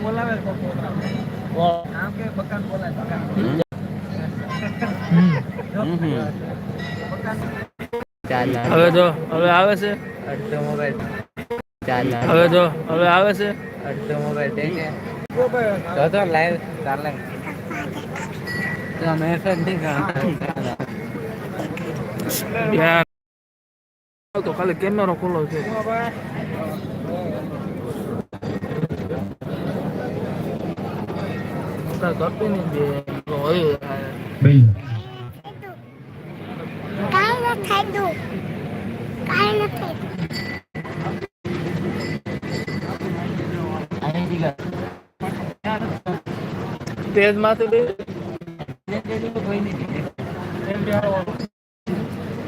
નામ બોલાવે છે કોક કોક. નામ કે બકાન બોલાય બકાન જો, બકાન હવે જો હવે આવે છે અડધો મોબાઈલ હવે જો હવે આવે છે અડધો મોબાઈલ દે છે તો તો લાઈવ ચાલે તો મેસેજ નહીં કરવાનો. યાર તો ખાલી કેમેરો ખુલ્લો છે તાર કરતી નહીં બે તો હોય કાંઈ ન થાય દો કાંઈ ન થાય તેજ માથે બે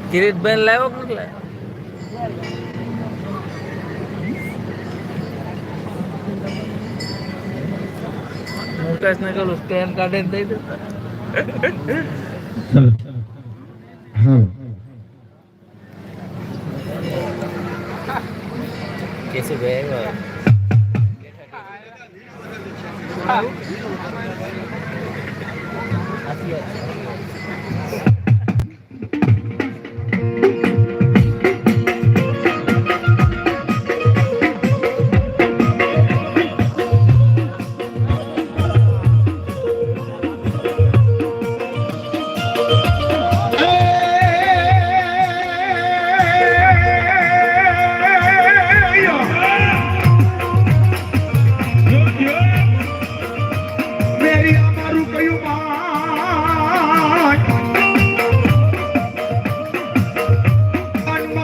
કિરીટબેન લાવ્યો કે નથી લાવ્યો મુકેશ ને કહું સ્કેન કાઢીને દઈ દેતા મેરી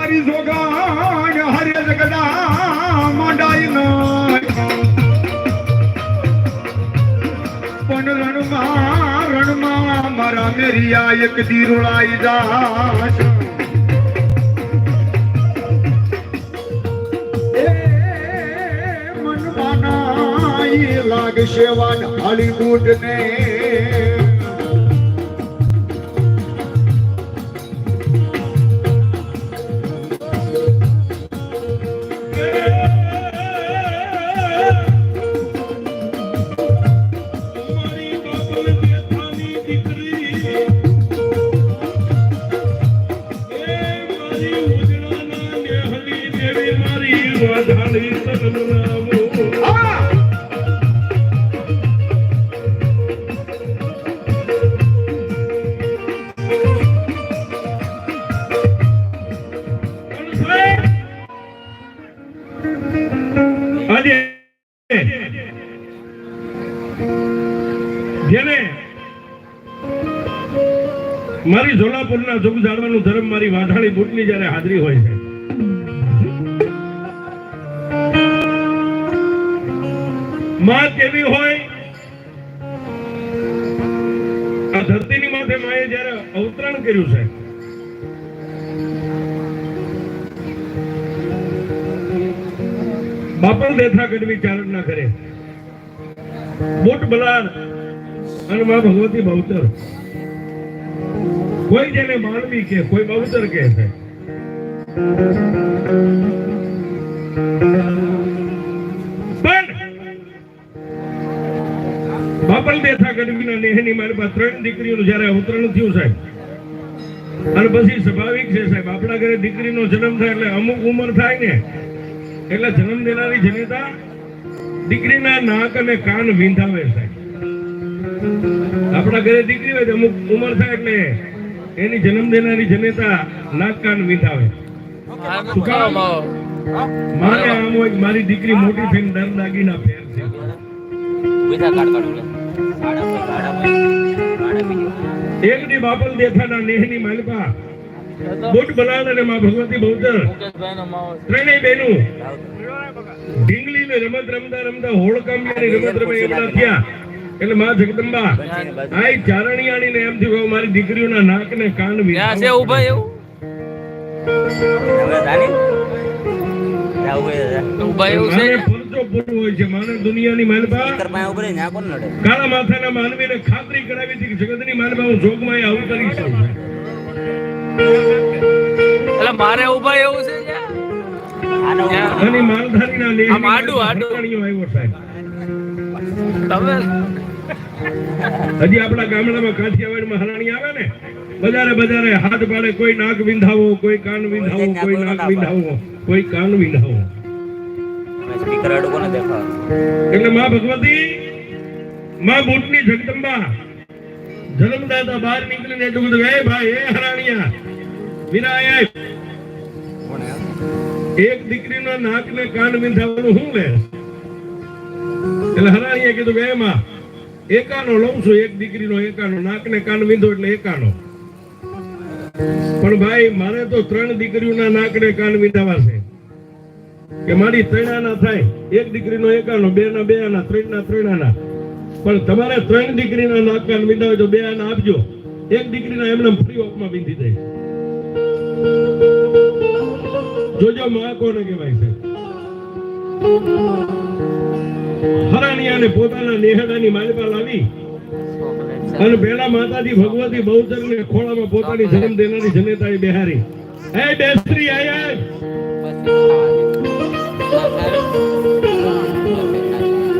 મારી જોગાણ, હરે જગદા માંડાઈ પણ રણમાં રણમાં મારા મેરિયા એક દીરોળાઈ જા મનમાના લાગશે વાન હોલીવુડ ને ઝોલાપુરના જોગ જાણવાનું ધર્મ મારી વાઢાળી બુટની જ્યારે હાજરી હોય છે. માં કેવી હોય? આ ધરતીની માથે માએ જ્યારે અવતરણ કર્યું છે. બાપણ દેથા કરવી ચારણ ના કરે મોટ બલાર અને માં ભગવતી બહુચર. કોઈ જેને માનવી કે, કોઈ બહુતર કે છે. બાપણ દેથા ગઢવીના નેહની મારી પાસે ત્રણ દીકરીઓનું જ્યારે અવતરણ થયું સાહેબ, અને પછી સ્વાભાવિક છે સાહેબ, આપણા ઘરે દીકરીનો જન્મ થાય એટલે અમુક ઉંમર થાય ને, એટલે જન્મ દેનારી જનેતા દીકરીના નાક અને કાન વિંધાવે સાહેબ. આપણા ઘરે દીકરી હોય તો અમુક ઉંમર થાય એટલે એની જન્મ દેનારી જનેતા નાક કાન મારે આમ હોય મારી દીકરી મોટી થઈને દર દાગીના ફેર છે. એક દી બાપલ દેખાના નેહની માલપા, બુટ બલાલ અને માં ભગવતી બહુચર ત્રણેય બહેનો ઢીંગલી ને રમત રમતા રમતા હોળકામિયાની રમત રમે એમના થયા. એટલે માં જગદંબા આઈ ચારણિયાણી ને એમ થયું મારી દીકરીઓના નાક ને કાન ત્યાં છે ઊભા એવું? ઊભા એવું છે માને હોય છે માને દુનિયાની માલપા કાળા માથાના માનવીને ખાતરી કરાવી હતી કે જગતની માલપા હું જોગમાં આવું કરી છું. એટલે મારે ઊભા એવું છે ત્યાં? અને માલધારીના લેહની આડું, આડું. આવ્યો સાહેબ. તમે હજી આપણા ગામડામાં કાઠિયાવાડ મહારાણી આવે ને બજારે બજારે હાથ પાડે કોઈ નાક વિંધાવો કોઈ કાન વિંધાવો કોઈ નાક વિંધાવો કોઈ કાન વિંધાવો. એટલે માં ભગવતી માં બુટની જગદંબા જન્મદાતા બહાર નીકળીને એટલું બધું એ ભાઈ એ હરાણીયા વિનાયક. એક દીકરીનો નાક ને કાન વિંધાવાનું શું લે? એટલે હરાણીએ કીધું કે એમાં એકાનો લઉં છું, એક દીકરીનો એકાનો. નાકને કાન વીંધો એટલે એકાનો. પણ ભાઈ, મારે તો ત્રણ દીકરીઓના નાકને કાન વીંધાવા છે. કે મારી ત્રણાના થાય, એક દીકરીનો એકાનો બે ના બે આના ત્રણ ના ત્રણ આના પણ તમારે ત્રણ દીકરીના નાક કાન વિંધાવે તો બે આના આપજો. એક દીકરીના એમને ફ્રી ઓફમાં વીંધી દે. જોજો માં કોને કહેવાય છે. હરાણીયાને પોતાના નેહડાની માલિકા લાવી. અને પેલા માતાજી ભગવતી બહુચર ને ખોળામાં પોતાની જન્મ દેનારી જનેતા બિહારી. હે બેસ્ત્રી આયા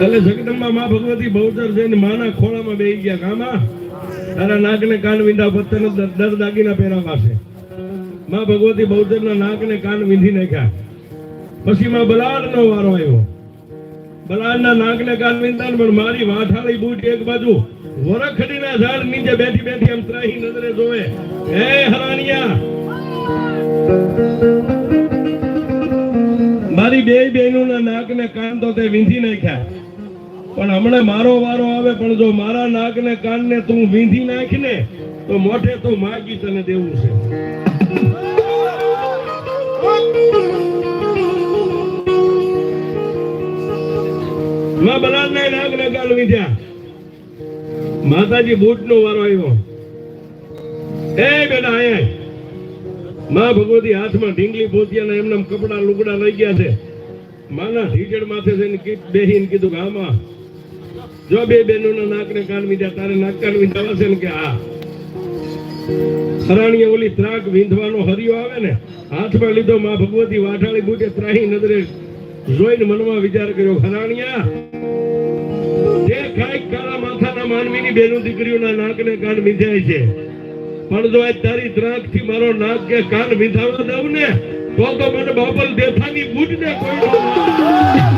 એટલે જગદંબા માં ભગવતી બહુચર જઈને માના ખોળામાં બેહી ગયા કામા તારા નાક ને કાન વિંધા પત્તર દર દાગીના પહેરાવા છે માં ભગવતી બહુચર ના નાક ને કાન વિંધી નાખ્યા. પછી માં બલાડ નો વારો આવ્યો. બલાડ ના નાક ને કાન વિંધા પણ મારી વાઠાળી બૂટ એક બાજુ વરખડીના ઝાડ નીચે બેઠી બેઠી એમ ત્રાહી નજરે જોવે. હે હરાણિયા મારી બે બહેનો ના નાક ને કાન તો તે વીંધી નાખ્યા. પણ હમણાં મારો વારો આવે, પણ જો મારા નાક ને કાન ને તું વીંધી નાખ ને તો મોઢે તો માગી તને દેવું છે. માં બલાદ ને નાક ને કાન માતાજી બૂટ નો વારો આવ્યો. એ બેટા આયા માં ભગવતી હાથમાં ઢીંગલી પોતિયાના એમના કપડા લુગડા લઈ ગયા છે. માના ઢીચડ માથે છે બેહીને કીધું કે જો બે બહેનોના નાક ને કાન વીધા તારે નાક કાન વીંધાવા છે ને કે, હા. સરાણીએ ઓલી ત્રાક વીંધવાનો હરિયો આવે ને, હાથમાં લીધો માં ભગવતી વાઠાળી બુટે ત્રાહી નજરે જોઈને મનમાં વિચાર કર્યો, ખરાણિયા જે કાંઈક કાળા માથાના માનવીની બેનો દીકરીઓના નાક ને કાન વીંધાય છે. પણ જો આજ તારી ત્રાકથી મારો નાક કે કાન વિંધાવા દઉં ને, તો તો મને બાપલ દેથાની બુટ ને કોઈ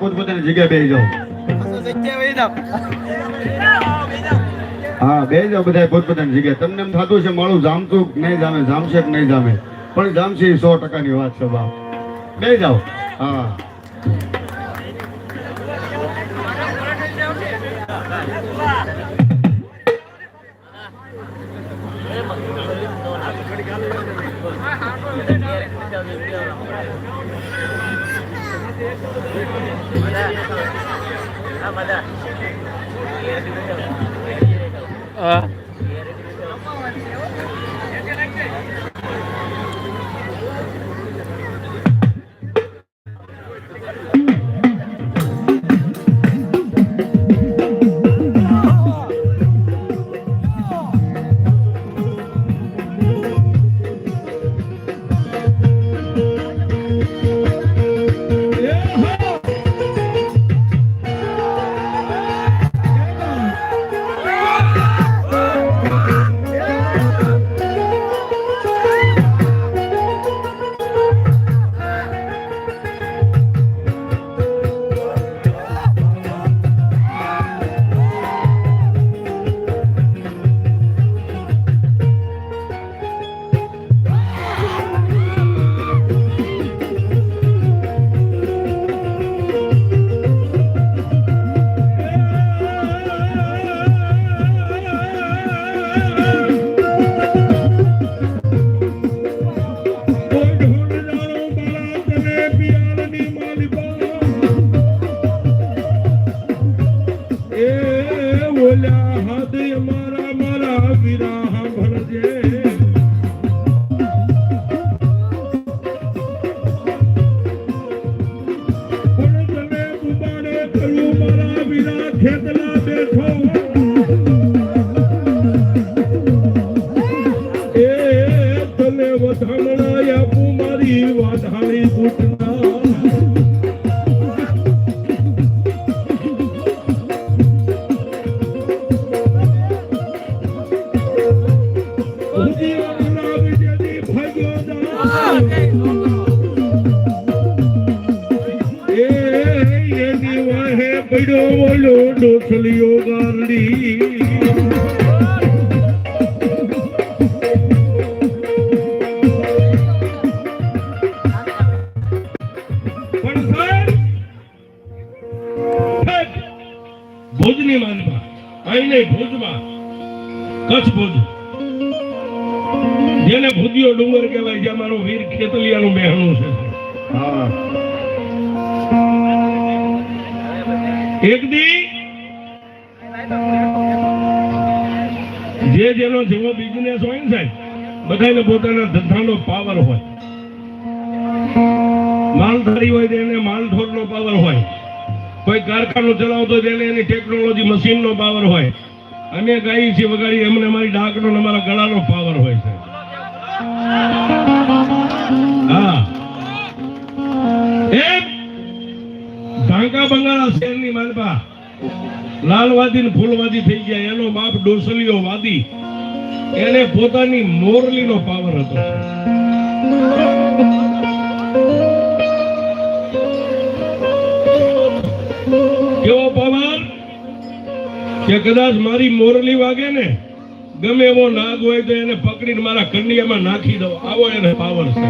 પોતપોતાની જગ્યાએ બેસી જાઓ. હા બે જાઓ બધા પોતપોતાની જગ્યાએ. તમને એમ થતું છે મારું જામતું નહીં જામે, જામશે કે નહીં જામે. પણ જામશે સો ટકાની વાત છે, બાપ. બે જાઓ. હા હા. કચ્છ ભુજ જેને ભુજિયો ડુંગર કહેવાય જ્યાં મારો વીર ખેતલિયાનું બહેણું છે એક દી જે જેવો બિઝનેસ હોય ને સાહેબ બધાને પોતાના ધંધાનો પાવર હોય. માલધારી હોય તેને માલઢોરનો પાવર હોય. કોઈ કારખાનું ચલાવતો તેને એની ટેકનોલોજી મશીનનો પાવર હોય. અમે ગાઈ છીએ વગાડી એમને અમારી ડાકનો અમારા ગળાનો પાવર હોય છે. હા. એ ઢાંકા બંગાળા શહેરની માનપા લાલવાદી ને ફૂલવાદી થઈ ગયા, એનો બાપ ડોસલીઓ વાદી. એને પોતાની મોરલીનો પાવર હતો. કેવો પાવર કે કદાચ મારી મોરલી વાગે ને, ગમે એવો નાગ હોય તો એને પકડીને મારા કંડિયામાં નાખી દો આવો એને પાવર છે.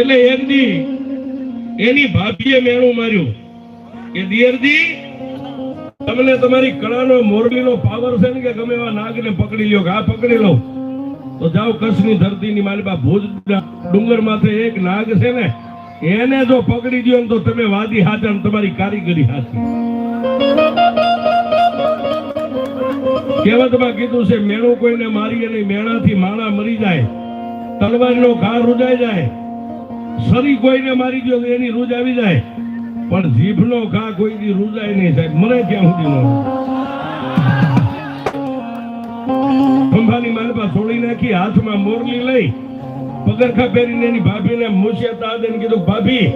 એટલે એક એની ભાભીએ મેણું માર્યું કે, દિયરજી તમને તમારી કળાનો મોરલીનો પાવર છે ને કે ગમે એવા નાગને પકડી લ્યો આ પકડી લો તો જાઓ કચ્છની ધરતીની મારી બા ભુજ ડુંગર માથે એક નાગ છે ને, એને જો પકડી દો ને તો તમે વાદી હાથે તમારી કારીગરી હાથે. કહેવતમાં કીધું છે, મેળો કોઈને મારી અને મેળાથી માણા મરી જાય, તલવારનો ઘા રૂજાઈ જાય સરી કોઈને મારી દો એની રૂજ આવી જાય. પણ જીભનો ઘા કોઈ રૂજાય નહીં સાહેબ. મને ક્યાં સુધી નો ખંભાની માલપા છોડી નાખી, હાથમાં મોરલી લઈ, પગરખા પહેરીને એની ભાભીને મૂછિયા તાદીને કીધું, ભાભી,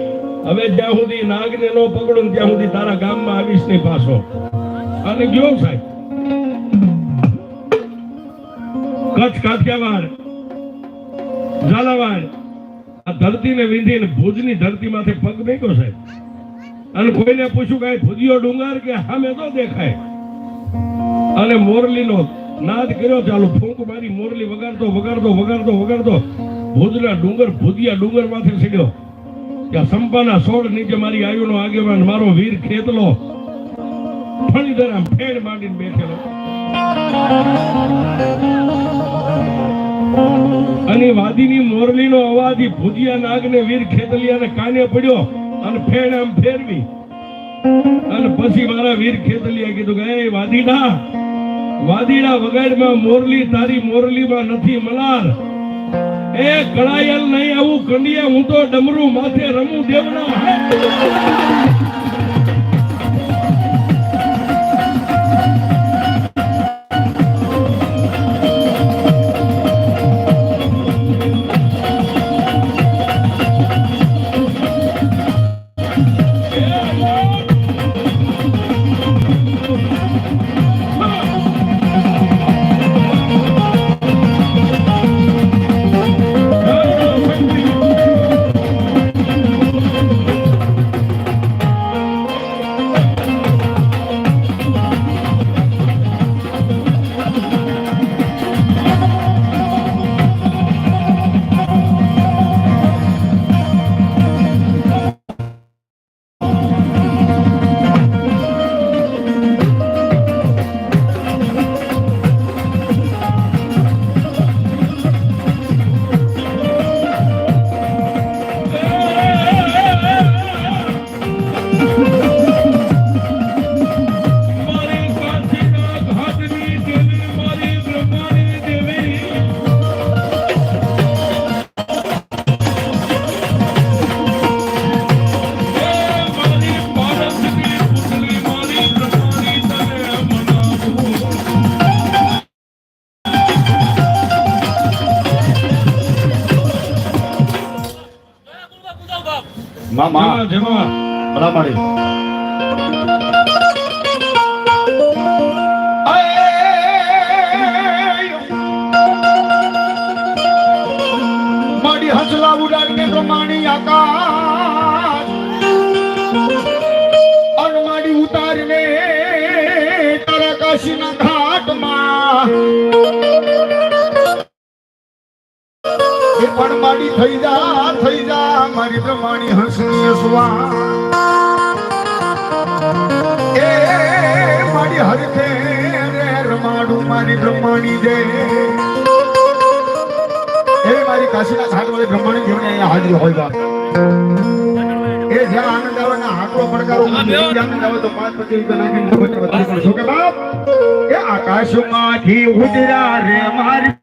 હવે જ્યાં સુધી નાગને નો પકડો ને ત્યાં સુધી તારા ગામમાં આવીશ નહીં પાછો. અને ગયો સાહેબ? કચ્છ કાઠિયાવાડ, ઝાલાવાડ, આ ધરતીને વીંધીને ભુજની ધરતીમાંથી પગ મેક્યો સાહેબ. અને કોઈને પૂછ્યું કે ભૂજિયો ડુંગર કે સામે તો દેખાય? અને મોરલીનો નાદ કર્યો, ચાલુ ફૂંક મારી મોરલી વગાડતો વગાડતો વગાડતો વગાડતો. ભુજના ડુંગર ભુજિયા ડુંગરમાંથી સીડ્યો. કે સંપાના સોળ નીચે મારી આયુનો આગેવાન, મારો વીર ખેતલો. ફણી આમ ફેર માંડીને બેઠેલો. અને વાદીની મોરલીનો અવાજ, ભુજિયા નાગને વીર ખેતલિયાને કાને પડ્યો. અને ફેર આમ ફેરવી. અને પછી મારા વીર ખેતલિયા કીધું કે, એ વાદીડા વાદીડા વગાડમાં મોરલી તારી મોરલીમાં નથી મલાર. એ કળાયલ નહીં આવું કંડિયા, હું તો ડમરું માથે રમું દેવના જમા ભલા માડી પણ માડી થઈ જા થઈ જા, મારી પ્રમાણી હસની હસવા એ મારી હરખે રે, રમાડું મારી બ્રહ્માણી દે એ, મારી કાશીના ઘાટ વાળી બ્રહ્માણી જેવને અહીંયા હાજરી હોય બાપ. એ જ્યાં આનંદ આવે ને આંકડો પડકારો આનંદ આવે તો પાંચ પચીસ રૂપિયા નાખીને બાપ? એ આકાશમાંથી ઉતરા રે મારી